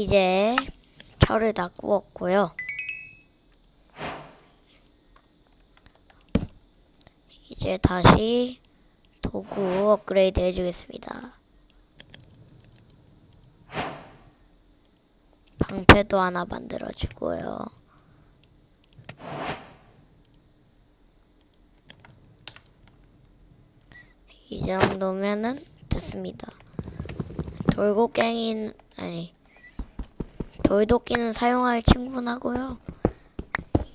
이제 철을 다 구웠고요. 이제 다시 도구 업그레이드 해주겠습니다. 방패도 하나 만들어주고요. 이 정도면은 됐습니다. 돌고갱이는 아니 돌도끼는 사용할 충분하고요.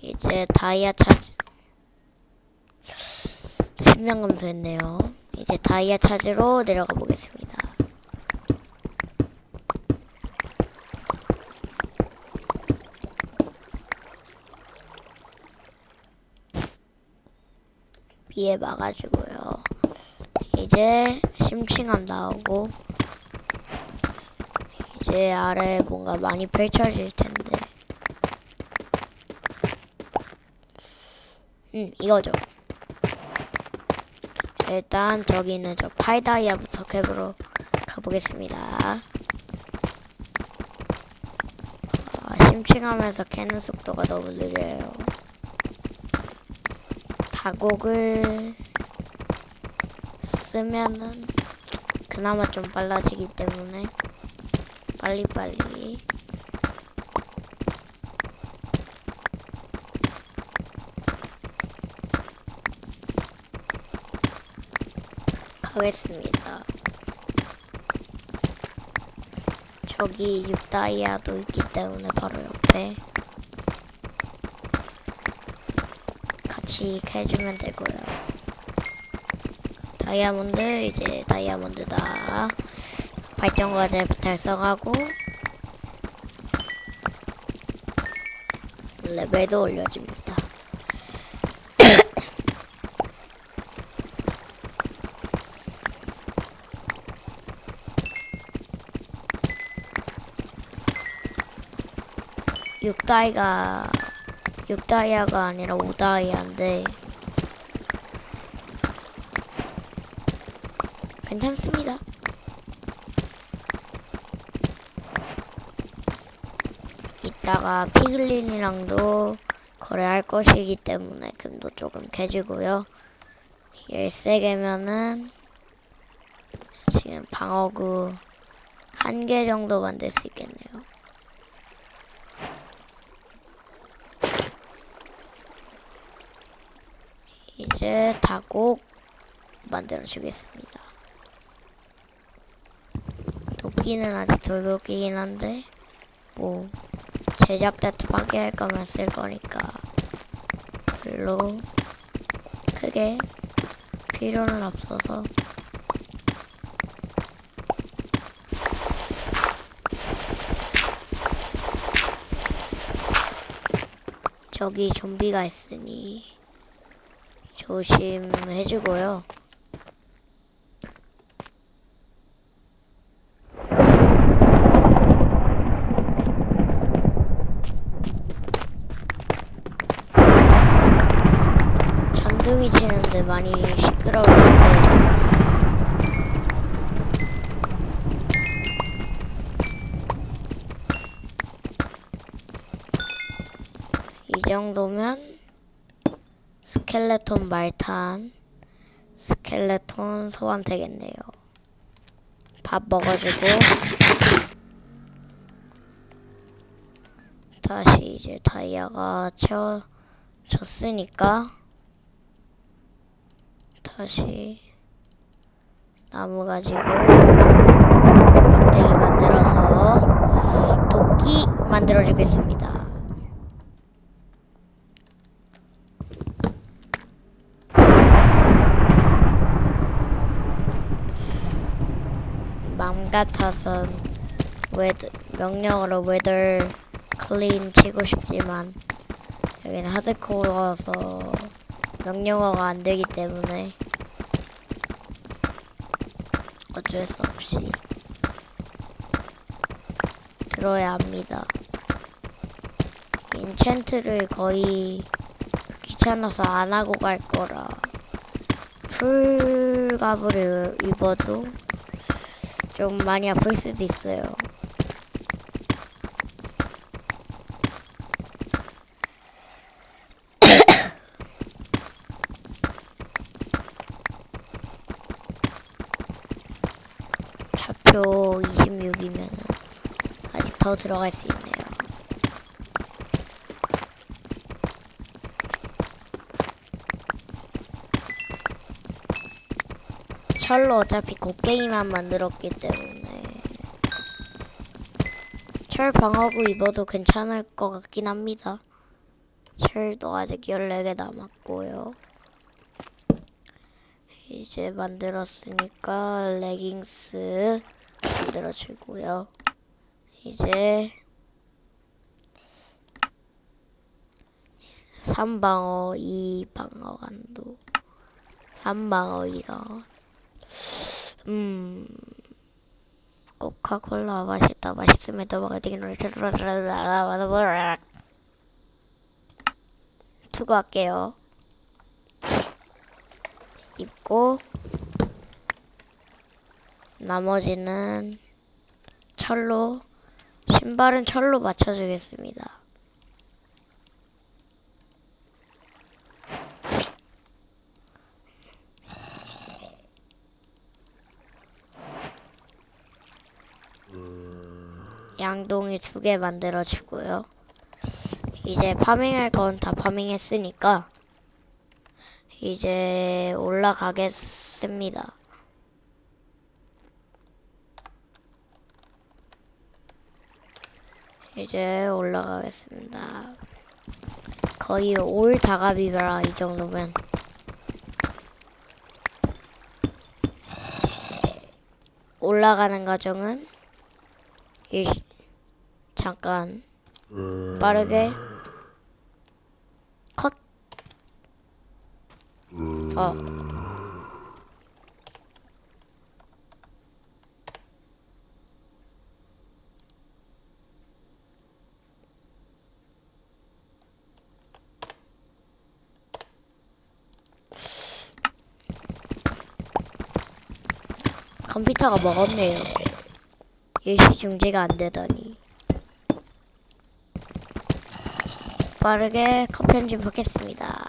이제 다이아 차지 신명 감소했네요. 이제 다이아 차지로 내려가 보겠습니다. 위에 막아주고요. 이제 심층함 나오고 이 제 아래 뭔가 많이 펼쳐질 텐데. 음, 이거죠. 일단 저기 있는 저 파이다이아부터 캡으로 가보겠습니다. 아, 심층하면서 캐는 속도가 너무 느려요. 다곡을 쓰면은 그나마 좀 빨라지기 때문에 빨리빨리 가겠습니다. 저기 6다이아도 있기 때문에 바로 옆에 같이 해주면 되고요. 다이아몬드 이제 다이아몬드다. 발전 과제 달성하고 레벨도 올려줍니다. 육다이가 6다이아가 아니라 5다이아인데 괜찮습니다. 이따가 피글린이랑도 거래할 것이기 때문에 금도 조금 캐주고요. 13개면은 지금 방어구 한 개 정도 만들 수 있겠네요. 이제 다곡 만들어 주겠습니다. 도끼는 아직 돌도끼긴 한데 뭐 제작 대투 파괴할 거면 쓸 거니까 별로 크게 필요는 없어서 저기 좀비가 있으니 조심해주고요. 전등이 치는데 많이 시끄러울 텐데 이 정도면 스켈레톤 말탄 스켈레톤 소환 되겠네요. 밥 먹어주고 다시 이제 다이아가 채워졌으니까 다시 나무 가지고 막대기 만들어서 도끼 만들어주겠습니다. 맘 같아선 웨더 명령어로 웨더 클린 치고 싶지만 여기는 하드코어라서 명령어가 안 되기 때문에 어쩔 수 없이 들어야 합니다. 인챈트를 거의 귀찮아서 안 하고 갈 거라 풀가브를 입어도 좀 많이 아플 수도 있어요. 더 들어갈 수 있네요. 철로 어차피 곡괭이만 만들었기 때문에 철 방어구 입어도 괜찮을 것 같긴 합니다. 철도 아직 14개 남았고요. 이제 만들었으니까 레깅스 만들어주고요. 이제 3방어 2방어 간도. 3방어 2강어. 음 코카콜라 맛있다 맛있으면 더 먹어야 되긴 노래 투구할게요. 입고 나머지는 철로 신발은 철로 맞춰주겠습니다. 양동이 두 개 만들어 주고요. 이제 파밍할 건 다 파밍했으니까 이제 올라가겠습니다. 이제 올라가겠습니다. 거의 올 다갑이라 이 정도면 올라가는 과정은 일 잠깐 빠르게 컷. 어. 컴퓨터가 먹었네요. 일시 중지가 안 되다니. 빠르게 컷 편집 하겠습니다.